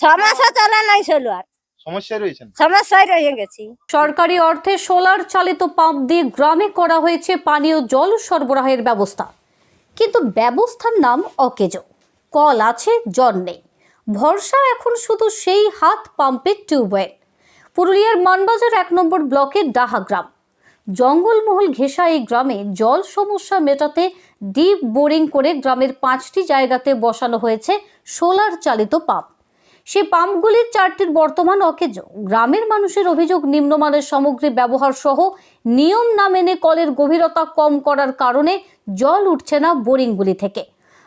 ছ মাসও নাই চলো আর সমস্যায় রয়েছেন? সমস্যায় রয়ে গেছি। সরকারি অর্থে সোলার চালিত পাম্প দিয়ে গ্রামে করা হয়েছে পানীয় জল সরবরাহের ব্যবস্থা। কিন্তু ব্যবস্থার নাম অকেজো। কল আছে জল নেই। ভরসা এখন শুধু সেই হাত পাম্পের টিউবওয়েল। পুরুলিয়ার মানবাজার এক নম্বর ব্লকের ডাহা গ্রাম। জঙ্গলমহল ঘেঁষা এই গ্রামে জল সমস্যা মেটাতে ডিপ বোরিং করে গ্রামের পাঁচটি জায়গাতে বসানো হয়েছে সোলার চালিত পাম্প। সে পাম্পগুলির চারটির বর্তমান অকেজ। গ্রামের মানুষের অভিযোগ, নিম্নমানের সামগ্রী ব্যবহার সহ নিয়ম না মেনে কলের গভীরতা কম করার কারণে জল উঠছে না বোরিংগুলি থেকে।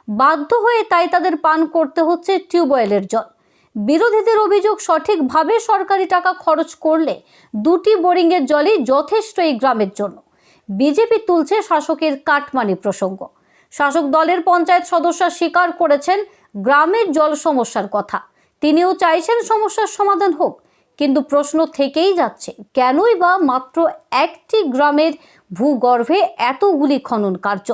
বাধ্য হয়ে তাই তাদের পান করতে হচ্ছে টিউবওয়েলের জল। বিরোধীদের অভিযোগ, সঠিকভাবে সরকারি টাকা খরচ করলে দুটি বোরিংয়ের জলই যথেষ্ট এই গ্রামের জন্য। বিজেপি তুলছে শাসকের কাটমানি প্রসঙ্গ। শাসক দলের পঞ্চায়েত সদস্য স্বীকার করেছেন, গ্রামের জল সমস্যার কথা। তিনিও চাইছেন সমস্যার সমাধান হোক কিন্তু প্রশ্ন থেকেই যাচ্ছে কেনই বা মাত্র একটি গ্রামের ভূগর্ভে এতগুলি খনন কার্য?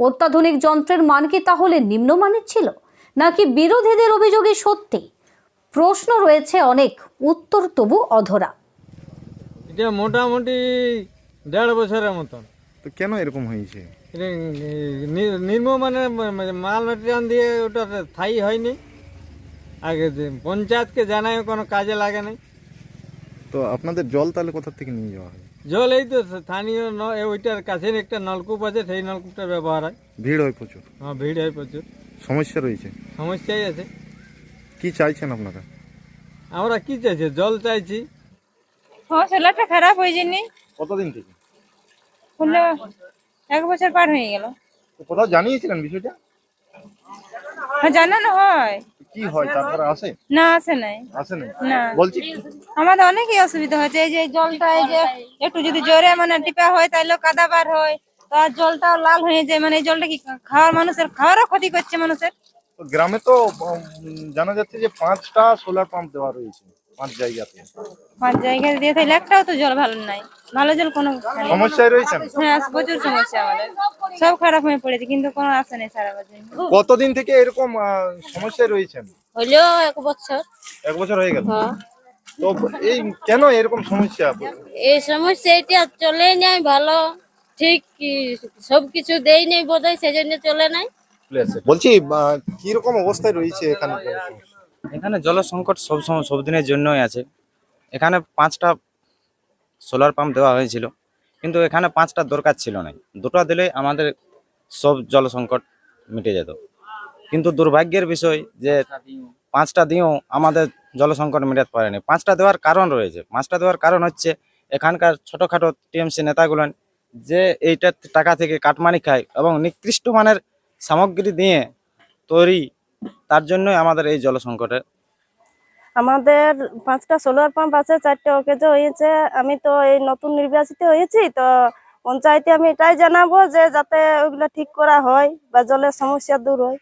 অত্যাধুনিক যন্ত্রের মান কি তাহলে নিম্নমানের ছিল? নাকি বিরোধীদের অভিযোগে সত্যি? প্রশ্ন রয়েছে অনেক উত্তর তবু অধরা। এটা মোটামুটি দেড় বছরের মতন। তো কেন এরকম হয়েছে? এটা নি- নিম্নমানের মানে মাল মেটেরিয়াল দিয়ে ওটা স্থায়ী হয়নি। আগে যে পঞ্চায়েতকে জানায় কোনো কাজে লাগে নাই। তো আপনাদের জল তাহলে কোথা থেকে নিয়ে যাওয়া হয়? জল এই তো স্থানীয় ন- ওইটার কাছে একটা নলকূপ আছে সেই নলকূপটা ব্যবহার হয়। ভিড় হয় প্রচুর। হ্যাঁ ভিড় হয় প্রচুর। সমস্যা রয়েছে? সমস্যাই আছে। কি চাইছেন আপনারা? আমরা কি চাইছি? জল চাইছি। হ্যাঁ সোলারটা খারাপ হয়ে যায়নি। কতদিন থেকে? হলো এক বছর পার হয়ে গেল। তো কোথাও জানিয়েছিলেন বিষয়টা? হ্যাঁ জানানো হয়। কি হয়? তারপরে আসে? না আসে নাই। আসে নাই? না। বলছি আমাদের অনেকই অসুবিধা হয়েছে এই যে এই জলটা এই যে একটু যদি জোরে মানে টিপা হয় তাহলে কাদা বার হয়। তো আর জলটাও লাল হয়ে যায় মানে এই জলটা কি খাওয়ার মানুষের খাওয়ারও ক্ষতি করছে মানুষের? গ্রামে তো জানা যাচ্ছে যে পাঁচটা সোলার পাম্প দেওয়া রয়েছে। পাঁচ জায়গাতে পাঁচ জায়গায় দিয়ে তাহলে একটাও তো জল ভালো নাই। ভালো জল কোনো সমস্যায় রয়েছেন? হ্যাঁ প্রচুর সমস্যা আমাদের। সব খারাপ হয়ে পড়েছে কিন্তু কোনো আসে নাই সারা বছর। কতদিন থেকে এরকম আহ, সমস্যায় রয়েছেন? হইলেও এক বছর। এক বছর হয়ে গেল? হ্যাঁ। তো এই কেন এরকম সমস্যা? এই সমস্যা এটা চলে নাই ভালো। ঠিক সব কিছু দেই নাই বোধহয় সেজন্য চলে নাই। বলছি কি রকম অবস্থায় রয়েছে এখানে? এখানে জল সংকট সব সময় সব দিনের জন্যই আছে। এখানে পাঁচটা সোলার পাম্প দেওয়া হয়েছিল, কিন্তু এখানে পাঁচটা দরকার ছিল না দুটো দিলে আমাদের সব জল সংকট মিটে যেত। কিন্তু দুর্ভাগ্যের বিষয় যে পাঁচটা দিয়েও আমাদের জল সংকট মেটাতে পারেনি। পাঁচটা দেওয়ার কারণ রয়েছে। পাঁচটা দেওয়ার কারণ হচ্ছে এখানকার ছোটোখাটো টিএমসি নেতাগুলো যে এইটার টাকা থেকে কাটমানি খায় এবং নিকৃষ্ট মানের সামগ্রী দিয়ে তৈরি তার জন্যই আমাদের এই জল সংকটের আমাদের পাঁচটা সোলার পাম্প আছে, চারটে ওকেজো হয়েছে। আমি তো এই নতুন নির্বাচিত হয়েছি, তো পঞ্চায়েতে আমি এটাই জানাব যে যাতে ওইগুলো ঠিক করা হয় বা জলের সমস্যা দূর হয়।